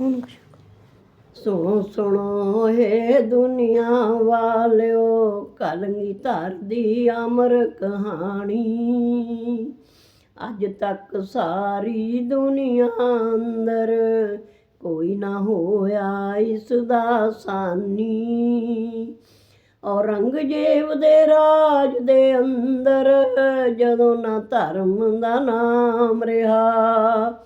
ਹੁਣ ਸੁਣੋ ਸੁਣੋ ਏ ਦੁਨੀਆ ਵਾਲਿਓ ਕਲਗੀ ਧਰ ਦੀ ਅਮਰ ਕਹਾਣੀ। ਅੱਜ ਤੱਕ ਸਾਰੀ ਦੁਨੀਆ ਅੰਦਰ ਕੋਈ ਨਾ ਹੋਇਆ ਇਸ ਦਾ ਸਾਨੀ। ਔਰੰਗਜ਼ੇਬ ਦੇ ਰਾਜ ਦੇ ਅੰਦਰ ਜਦੋਂ ਨਾ ਧਰਮ ਦਾ ਨਾਮ ਰਿਹਾ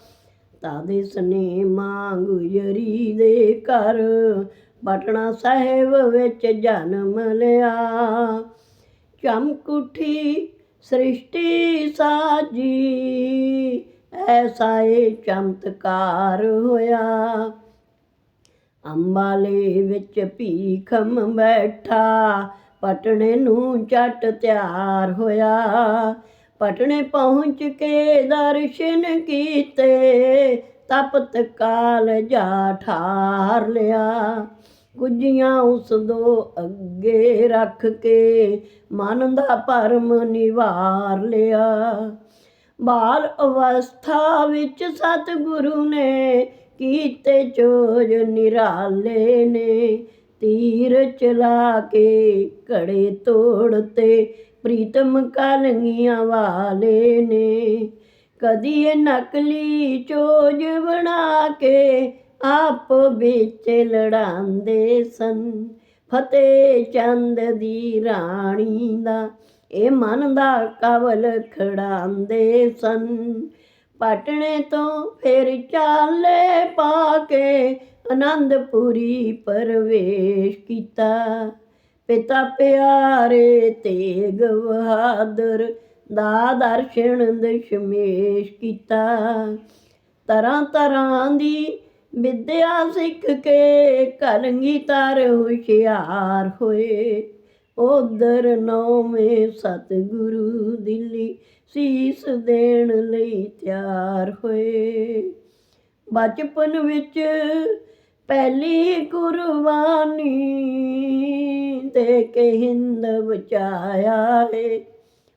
ਤਾਦੇ ਸਨੇ ਮੰਗ ਯਰੀ ਦੇ ਘਰ। ਪਟਨਾ ਸਾਹਿਬ ਵਿੱਚ ਜਨਮ ਲਿਆ। ਚਮਕੁਠੀ ਸ੍ਰਿਸ਼ਟੀ ਸਾਜੀ। ਐਸਾ ਏ ਚਮਤਕਾਰ ਹੋਇਆ। ਅੰਬਾਲੇ ਵਿੱਚ ਭੀਖਮ ਬੈਠਾ। ਪਟਣੇ ਨੂੰ ਚੱਟ ਤਿਆਰ ਹੋਇਆ। ਪਟਣੇ ਪਹੁੰਚ ਕੇ ਦਰਸ਼ਨ ਕੀਤੇ, ਤਪਤ ਕਾਲ ਜਾ ਠਾਰ ਲਿਆ। ਗੁੱਜੀਆਂ ਉਸ ਦੋ ਅੱਗੇ ਰੱਖ ਕੇ ਮਨ ਦਾ ਭਰਮ ਨਿਵਾਰ ਲਿਆ। ਬਾਲ ਅਵਸਥਾ ਵਿੱਚ ਸਤਿਗੁਰੂ ਨੇ ਕੀਤੇ ਚੋਜ ਨਿਰਾਲੇ ਨੇ, ਤੀਰ ਚਲਾ ਕੇ ਘੜੇ ਤੋੜਤੇ ਪ੍ਰੀਤਮ ਕਲੰਗੀਆਂ ਵਾਲੇ ਨੇ। ਕਦੀ ਇਹ ਨਕਲੀ ਚੋਜ ਬਣਾ ਕੇ ਆਪ ਵਿੱਚ ਲੜਾਉਂਦੇ ਸਨ। ਫਤਿਹ ਚੰਦ ਦੀ ਰਾਣੀ ਦਾ ਇਹ ਮਨ ਦਾ ਕਵਲ ਖੜਾਉਂਦੇ ਸਨ। ਪਟਣੇ ਤੋਂ ਫਿਰ ਚਾਲੇ ਪਾ ਕੇ ਆਨੰਦਪੁਰੀ ਪਰਵੇਸ਼ ਕੀਤਾ। ਪਿਤਾ ਪਿਆਰੇ ਤੇਗ ਬਹਾਦਰ ਦਾ ਦਰਸ਼ਨ ਦਸ਼ਮੇਸ਼ ਕੀਤਾ। ਤਰ੍ਹਾਂ ਤਰ੍ਹਾਂ ਦੀ ਵਿਦਿਆ ਸਿੱਖ ਕੇ ਕਲੰਗੀ ਤਰ ਹੁਸ਼ਿਆਰ ਹੋਏ। ਉਧਰ ਨੌਵੇਂ ਸਤਿਗੁਰੂ ਦਿੱਲੀ ਸੀਸ ਦੇਣ ਲਈ ਤਿਆਰ ਹੋਏ। ਬਚਪਨ ਵਿੱਚ ਪਹਿਲੀ ਕੁਰਬਾਨੀ ਦੇ ਕੇ ਹਿੰਦ ਬਚਾਇਆ ਏ।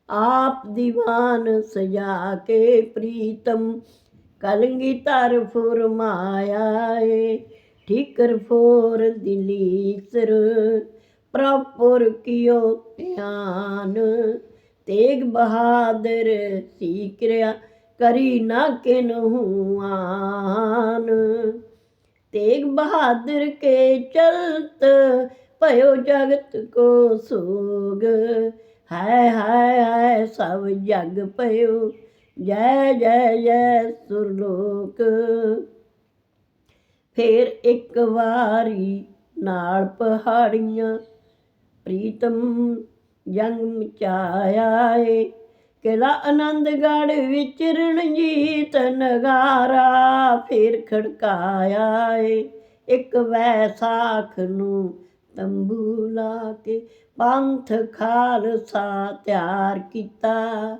ਆਪ ਦੀਵਾਨ ਸਜਾ ਕੇ ਪ੍ਰੀਤਮ ਕਲੰਗੀ ਤਰ ਫੁਰਮਾਇਆ ਏ। ਠੀਕਰ ਫੋਰ ਦਿਲੀਸਰ ਪ੍ਰਪੁਰ ਕੀਓ ਧਿਆਨ। ਤੇਗ ਬਹਾਦਰ ਸੀ ਕਿਰਿਆ ਕਰੀ ਨਾ ਕਿਨਹੂ ਆਨ। ਤੇਗ ਬਹਾਦਰ ਕੇ ਚਲਤ, ਭਇਓ ਜਗਤ ਕੋ ਸੋਗ। ਹਾਏ ਹਾਏ ਹਾਏ, ਸਭ ਜਗ ਭਇਓ, ਜੈ ਜੈ ਜੈ ਸੁਰਲੋਕ। ਫੇਰ ਇੱਕ ਵਾਰੀ ਨਾਲ ਪਹਾੜੀਆਂ, ਪ੍ਰੀਤਮ ਜੰਗ ਮਚਾਇਆ ਏ। ਕਿਲਾ ਆਨੰਦਗੜ੍ਹ ਵਿੱਚ ਰਣਜੀਤ ਨਗਾਰਾ ਫੇਰ ਖੜਕਾਇਆ ਏ। ਇੱਕ ਵੈਸਾਖ ਨੂੰ ਤੰਬੂ ਲਾ ਕੇ ਪੰਥ ਖਾਲਸਾ ਤਿਆਰ ਕੀਤਾ।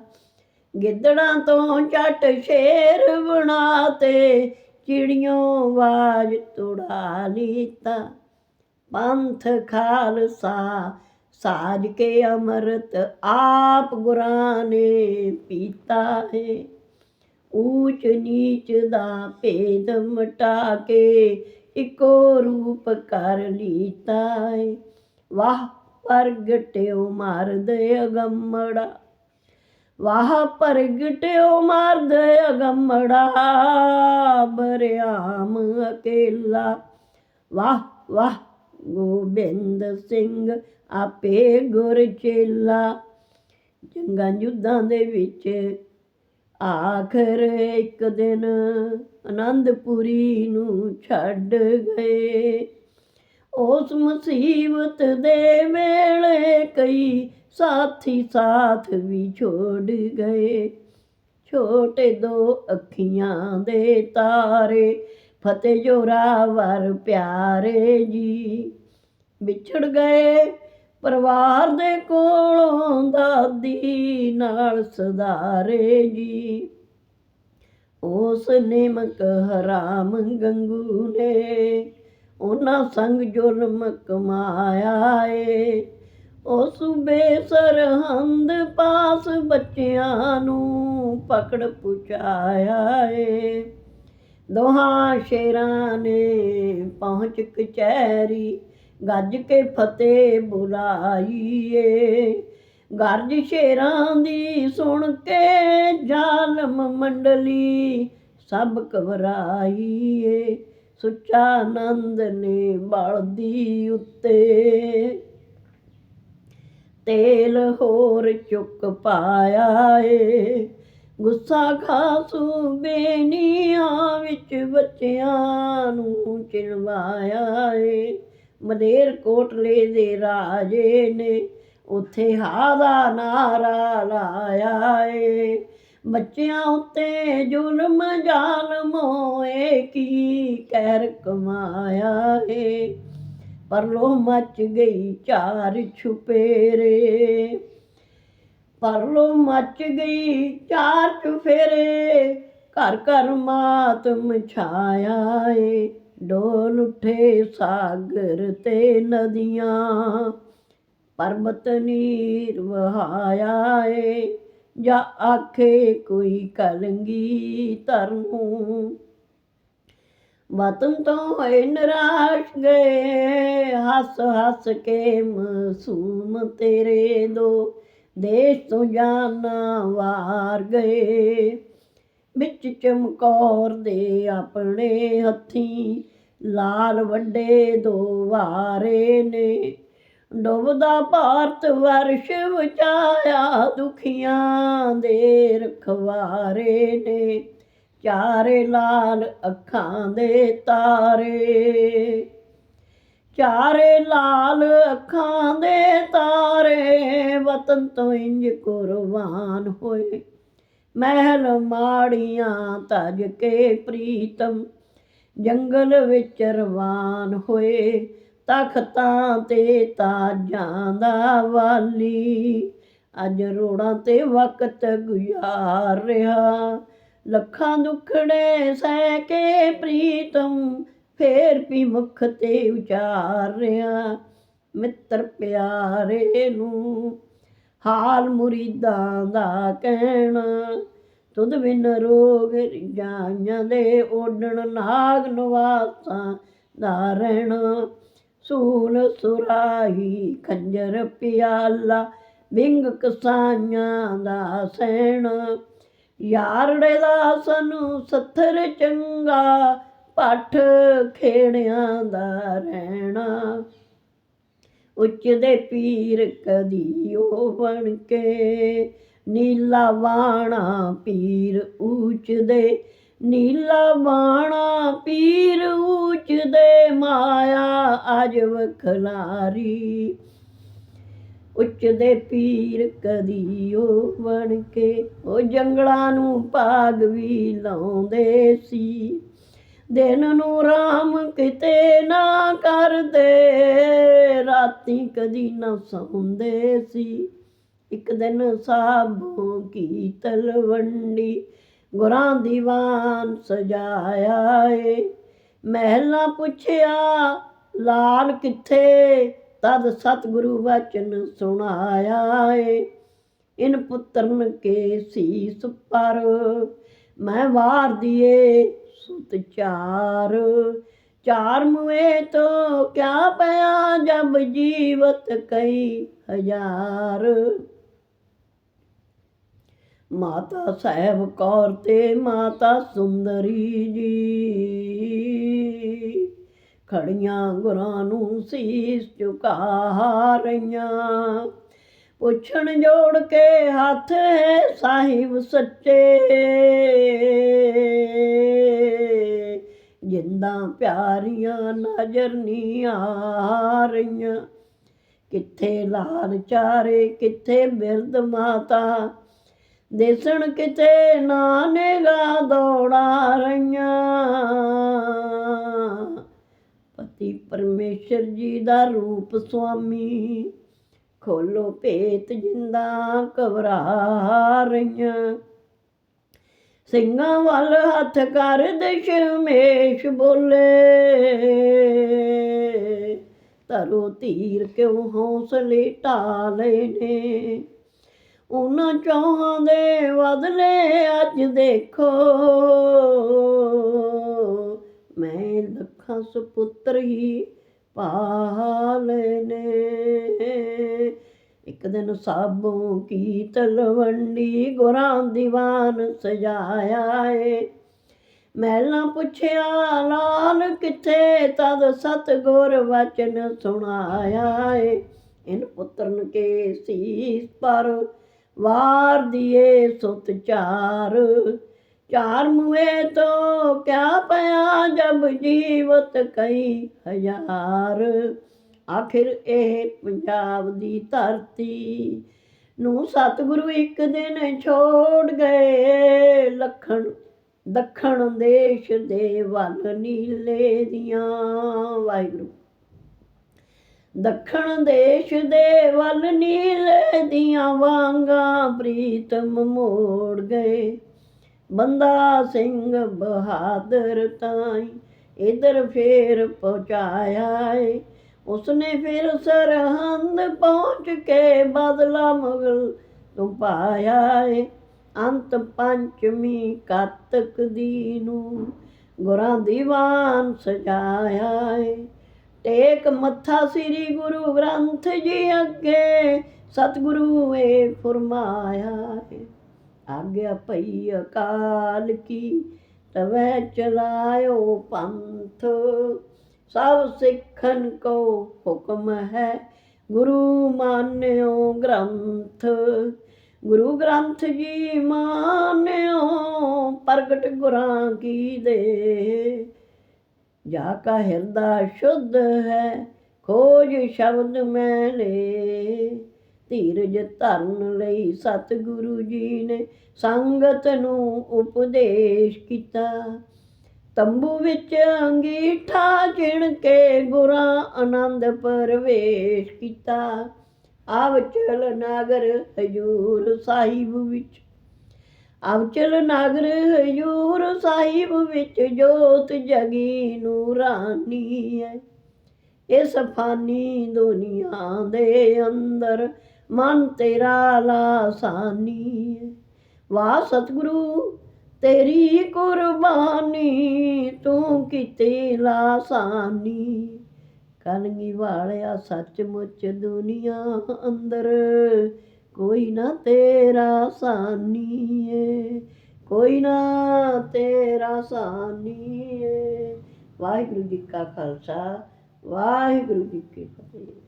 ਗਿੱਦੜਾਂ ਤੋਂ ਚੱਟ ਸ਼ੇਰ ਬਣਾਤੇ ਚਿੜੀਆਂ ਬਾਜ ਤੁੜਾ ਲੀਤਾ। ਪੰਥ ਖਾਲਸਾ ਸਾਜ ਕੇ ਅੰਮ੍ਰਿਤ ਆਪ ਗੁਰਾਂ ਨੇ ਪੀਤਾ ਹੈ। ਊਚ ਨੀਚ ਦਾ ਭੇਦ ਮਟਾ ਕੇ ਇੱਕੋ ਰੂਪ ਕਰ ਲੀਤਾ ਹੈ। ਵਾਹ ਪ੍ਰਗਟਿਓ ਮਰਦ ਅਗੰਮੜਾ, ਵਾਹ ਪ੍ਰਗਟਿਓ ਮਰਦ ਅਗੰਮੜਾ, ਬਰਿਆਮ ਅਕੇਲਾ, ਵਾਹ ਵਾਹ ਗੋਬਿੰਦ ਸਿੰਘ ਆਪੇ ਗੁਰ ਚੇਲਾ। ਜੰਗਾਂ ਯੁੱਧਾਂ ਦੇ ਵਿੱਚ ਆਖਰ ਇੱਕ ਦਿਨ ਆਨੰਦਪੁਰੀ ਨੂੰ ਛੱਡ ਗਏ। ਉਸ ਮੁਸੀਬਤ ਦੇ ਵੇਲੇ ਕਈ ਸਾਥੀ ਸਾਥ ਵੀ ਛੋੜ ਗਏ। ਛੋਟੇ ਦੋ ਅੱਖੀਆਂ ਦੇ ਤਾਰੇ ਫਤਿਹ ਜੋਰਾਵਰ ਪਿਆਰੇ ਜੀ। ਵਿਛੜ ਗਏ ਪਰਿਵਾਰ ਦੇ ਕੋਲੋਂ ਦਾਦੀ ਨਾਲ ਸਦਾਰੇ ਜੀ। ਉਸ ਨਿਮਕ ਹਰਾਮ ਗੰਗੂ ਨੇ ਉਹਨਾਂ ਸੰਗ ਜ਼ੁਲਮ ਕਮਾਇਆ ਏ। ਉਸ ਬੇਸਰਹੰਦ ਪਾਸ ਬੱਚਿਆਂ ਨੂੰ ਪਕੜ ਪੁਚਾਇਆ ਏ। ਦੋਹਾਂ ਸ਼ੇਰਾਂ ਨੇ ਪਹੁੰਚ ਕਚਹਿਰੀ, ਗੱਜ ਕੇ ਫਤਿਹ ਬੁਲਾਈਏ। ਗਰਜ ਸ਼ੇਰਾਂ ਦੀ ਸੁਣ ਕੇ ਜ਼ਾਲਮ ਮੰਡਲੀ ਸਭ ਘਬਰਾਈਏ। ਸੁੱਚਾ ਆਨੰਦ ਨੇ ਬਲਦੀ ਉੱਤੇ। ਤੇਲ ਹੋਰ ਚੁੱਕ ਪਾਇਆ ਏ। ਗੁੱਸਾ ਖਾਸੂ ਬੇਨੀਆਂ ਵਿੱਚ ਬੱਚਿਆਂ ਨੂੰ ਚਿਣਵਾਇਆ ਏ। ਮਲੇਰ ਕੋਟਲੇ ਦੇ ਰਾਜੇ ਨੇ ਉੱਥੇ ਹਾ ਦਾ ਨਾਰਾ ਲਾਇਆ ਏ। ਬੱਚਿਆਂ ਉੱਤੇ ਜ਼ੁਲਮ ਜ਼ਾਲਮ ਹੋਏ ਕੀ ਕਹਿਰ ਕਮਾਇਆ ਏ। ਪਰਲੋ ਮੱਚ ਗਈ ਚਾਰ ਛੁਪੇਰੇ। ਪਰਲੋ ਮੱਚ ਗਈ ਚਾਰ ਚੁਫੇਰੇ। ਘਰ ਘਰ ਮਾਤਮ ਛਾਇਆ ਏ ਡੋਲ ਉਠੇ ਸਾਗਰ ਤੇ ਨਦੀਆਂ। ਪਰਬਤ ਨੀਰ ਵਹਾਇਆ ਏ ਜਾਂ ਆਖੇ ਕੋਈ ਕਲੰਗੀ ਧਰਮੂ ਵਤਨ ਤੋਂ ਹੋਏ ਨਿਰਾਸ਼ ਗਏ, ਹੱਸ ਹੱਸ ਕੇ ਮਸੂਮ ਤੇਰੇ ਦੋ। ਦੇਸ਼ ਤੋਂ ਜਾਨਾ ਵਾਰ ਗਏ। ਵਿੱਚ ਚਮਕੌਰ ਦੇ ਆਪਣੇ ਹੱਥੀਂ ਲਾਲ ਵੱਡੇ ਦੋ ਵਾਰੇ ਨੇ। ਡੁੱਬਦਾ ਭਾਰਤ ਵਰਸ਼ ਵਿਚਾਇਆ ਦੁਖੀਆਂ ਦੇ ਰਖਵਾਰੇ ਨੇ। ਚਾਰੇ ਲਾਲ ਅੱਖਾਂ ਦੇ ਤਾਰੇ। ਚਾਰੇ ਲਾਲ ਅੱਖਾਂ ਦੇ ਵਤਨ ਤੋਂ ਇੰਜ ਕੁਰਬਾਨ ਹੋਏ। ਮਹਿਲ ਮਾੜੀਆਂ ਤਜ ਕੇ ਪ੍ਰੀਤਮ, ਜੰਗਲ ਵਿੱਚ ਰਵਾਨ ਹੋਏ। ਤਖਤਾਂ ਤੇ ਤਾਜਾਂ ਦਾ ਵਾਲੀ, ਅੱਜ ਰੋੜਾਂ ਤੇ ਵਕਤ ਗੁਜ਼ਾਰ ਰਿਹਾ। ਲੱਖਾਂ ਦੁੱਖੜੇ ਸਹਿ ਕੇ ਪ੍ਰੀਤਮ, ਫੇਰ ਵੀ ਮੁਖ ਤੇ ਉਚਾਰ ਰਿਹਾ। ਮਿੱਤਰ ਪਿਆਰੇ ਨੂੰ ਹਾਲ ਮੁਰੀਦਾਂ ਦਾ ਕਹਿਣਾ। ਤੁਧ ਬਿਨ ਰੋਗ ਰਿਜਾਈਆਂ ਦੇ ਓਡਣ ਨਾਗ ਨਵਾਸਾਂ ਦਾ ਰਹਿਣਾ। ਸੂਲ ਸੁਰਾਹੀ ਖੰਜਰ ਪਿਆਲਾ ਬਿੰਗ ਕਸਾਈਆਂ ਦਾ ਸਹਿਣਾ। ਯਾਰੜੇ ਦਾ ਸਾਨੂੰ ਸੱਥਰ ਚੰਗਾ, ਪੱਠ ਖੇੜਿਆਂ ਦਾ ਰਹਿਣਾ। ਉੱਚ ਦੇ ਪੀਰ ਕਦੀ ਉਹ ਬਣ ਕੇ ਨੀਲਾ ਬਾਣਾ ਪੀਰ ਉੱਚ ਦੇ ਨੀਲਾ ਬਾਣਾ ਪੀਰ ਉੱਚ ਦੇ ਮਾਇਆ ਅਜ ਵਖਲਾਰੀ। ਉੱਚ ਦੇ ਪੀਰ ਕਦੀ ਉਹ ਬਣ ਕੇ ਉਹ ਜੰਗਲਾਂ ਨੂੰ ਭਾਗ ਵੀ ਲਾਉਂਦੇ ਸੀ। ਦਿਨ ਨੂੰ ਰਾਮ ਕਿਤੇ ਨਾ ਕਰਦੇ। ਰਾਤੀ ਕਦੀ ਨਾ ਸੌਂਦੇ ਸੀ। ਇੱਕ ਦਿਨ ਸਾਬੋ ਕੀ ਤਲਵੰਡੀ ਗੁਰਾਂ ਦੀਵਾਨ ਸਜਾਇਆ ਏ। ਮਹਿਲਾ ਪੁੱਛਿਆ, ਲਾਲ ਕਿੱਥੇ? ਤਦ ਸਤਿਗੁਰੂ ਵਚਨ ਸੁਣਾਇਆ ਏ। ਇਨ ਪੁੱਤਰਨ ਕੇ ਸੀਸ ਪਰ ਮੈਂ ਵਾਰ ਦੀਏ। ਸੁਤ ਚਾਰ। ਚਾਰ ਮੁਏ ਤੋ ਕਿਆ ਪਿਆ ਜਬ ਜੀਵਤ ਕਈ ਹਜ਼ਾਰ। ਮਾਤਾ ਸਾਹਿਬ ਕੌਰ ਤੇ ਮਾਤਾ ਸੁੰਦਰੀ ਜੀ। ਖੜੀਆਂ ਗੁਰਾਂ ਨੂੰ ਸੀਸ ਝੁਕਾ ਰਹੀਆਂ। ਪੁੱਛਣ ਜੋੜ ਕੇ ਹੱਥ ਹੈ ਸਾਹਿਬ ਸੱਚੇ। ਜਿੰਦਾ ਪਿਆਰੀਆਂ ਨਜ਼ਰ ਨਹੀਂ ਆ ਰਹੀਆਂ। ਕਿੱਥੇ ਲਾਲ ਚਾਰੇ, ਕਿੱਥੇ ਬਿਰਧ ਮਾਤਾ। ਦੇਸਣ ਕਿਤੇ ਨਾਨੇਗਾ ਦੌੜਾ ਰਹੀਆਂ। ਪਤੀ ਪਰਮੇਸ਼ਰ ਜੀ ਦਾ ਰੂਪ ਸੁਆਮੀ, ਖੋਲੋ ਭੇਤ ਜਿੰਦਾ ਘਬਰਾ ਰਹੀਆਂ। ਸਿੰਘਾਂ ਵੱਲ ਹੱਥ ਕਰ ਦਸ਼ਮੇਸ਼ ਬੋਲੇ। ਤਰੋ ਤੀਰ ਕਿਉਂ ਹੌਸਲੇ ਢਾਲੇ ਨੇ? ਉਹਨਾਂ ਚੌਹਾਂ ਦੇ ਬਦਲੇ ਅੱਜ ਦੇਖੋ। ਮੈਂ ਲੱਖਾਂ ਸੁਪੁੱਤਰ ਹੀ ਪਾਲੇ ਨੇ। ਇੱਕ ਦਿਨ ਸਾਬੋਂ ਕੀ ਤਲਵੰਡੀ ਗੁਰਾਂ ਦੀਵਾਨ ਸਜਾਇਆ ਏ। ਮਹਿਲਾਂ ਪੁੱਛਿਆ, ਲਾਲ ਕਿੱਥੇ? ਤਦ ਸਤਗੁਰ ਵਚਨ ਸੁਣਾਇਆ ਏ। ਇਨ ਪੁੱਤਰਨ ਕੇ ਸੀਸ ਪਰ ਵਾਰ ਦੀਏ ਸੁਤ ਚਾਰ। ਚਾਰ ਮੁਏ ਤੋ ਕਿਆ ਪਿਆ ਜਬ ਜੀਵਤ ਕਈ ਹਜ਼ਾਰ। ਆਖਿਰ ਇਹ ਪੰਜਾਬ ਦੀ ਧਰਤੀ ਨੂੰ ਸਤਿਗੁਰੂ ਇੱਕ ਦਿਨ ਛੋੜ ਗਏ। ਲਖਣ, ਦੱਖਣ ਦੇਸ਼ ਦੇ ਵੱਲ ਨੀਲੇ ਦੀਆਂ। ਵਾਹਿਗੁਰੂ। ਦੱਖਣ ਦੇਸ਼ ਦੇ ਵੱਲ ਨੀਲੇ ਦੀਆਂ ਵਾਂਗਾ ਪ੍ਰੀਤਮ ਮੋੜ ਗਏ। ਬੰਦਾ ਸਿੰਘ ਬਹਾਦਰ ਤਾਈ ਇਧਰ ਫੇਰ ਪਹੁੰਚਾਇਆ ਏ। ਉਸਨੇ ਫਿਰ ਸਰਹੰਦ ਪਹੁੰਚ ਕੇ ਬਦਲਾ ਮੁਗਲ ਤੋਂ ਪਾਇਆ ਏ। ਅੰਤ ਪੰਚਮੀ ਕਾਤਕ ਦੀ ਨੂੰ ਗੁਰਾਂ ਦੀਵਾਨ ਸਜਾਇਆ ਏ। ਟੇਕ ਮੱਥਾ ਸ੍ਰੀ ਗੁਰੂ ਗ੍ਰੰਥ ਜੀ ਅੱਗੇ, ਸਤਿਗੁਰੂ ਏ ਫਰਮਾਇਆ ਏ। ਆਗਿਆ ਪਈ ਅਕਾਲ ਕੀ, ਤਵੈ ਚਲਾਇਓ ਪੰਥ। ਸਭ ਸਿੱਖਨ ਕੋ ਹੁਕਮ ਹੈ। ਗੁਰੂ ਮਾਨਿਓ ਗ੍ਰੰਥ, ਗੁਰੂ ਗ੍ਰੰਥ ਜੀ ਮਾਨਿਓ, ਪ੍ਰਗਟ ਗੁਰਾਂ ਕੀ ਦੇ। ਜਾ ਕਾ ਹਿਰਦਾ ਸ਼ੁੱਧ ਹੈ, ਖੋਜ ਸ਼ਬਦ ਮੈਂ ਲੈ। ਧੀਰਜ ਧਰਨ ਲਈ ਸਤਿਗੁਰੂ ਜੀ ਨੇ ਸੰਗਤ ਨੂੰ ਉਪਦੇਸ਼ ਕੀਤਾ। ਤੰਬੂ ਵਿੱਚ ਅੰਗੀਠਾ ਚਿਣ ਕੇ ਗੁਰਾਂ ਆਨੰਦ ਪਰਵੇਸ਼ ਕੀਤਾ। ਆਵ ਚਲ ਨਾਗਰ ਹਜੂਰ ਸਾਹਿਬ ਵਿੱਚ। ਆਵ ਚਲ ਨਾਗਰ ਹਜੂਰ ਸਾਹਿਬ ਵਿੱਚ ਜੋਤ ਜਗੀ ਨੂਰਾਨੀ ਹੈ। ਇਸ ਫਾਨੀ ਦੁਨੀਆ ਦੇ ਅੰਦਰ ਮਨ ਤੇਰਾ ਲਾਸਾਨੀ ਹੈ। ਵਾਹ ਸਤਿਗੁਰੂ ਤੇਰੀ ਕੁਰਬਾਨੀ ਤੂੰ ਕਿਤੇ ਲਾਸਾਨੀ। ਕਲਗੀ ਵਾਲਿਆ ਸੱਚਮੁੱਚ ਦੁਨੀਆ ਅੰਦਰ ਕੋਈ ਨਾ ਤੇਰਾ ਸਾਨੀ ਏ, ਕੋਈ ਨਾ ਤੇਰਾ ਸਾਨੀ ਏ। ਵਾਹਿਗੁਰੂ ਜੀ ਕਾ ਖਾਲਸਾ, ਵਾਹਿਗੁਰੂ ਜੀ ਕੀ ਫਤਿਹ।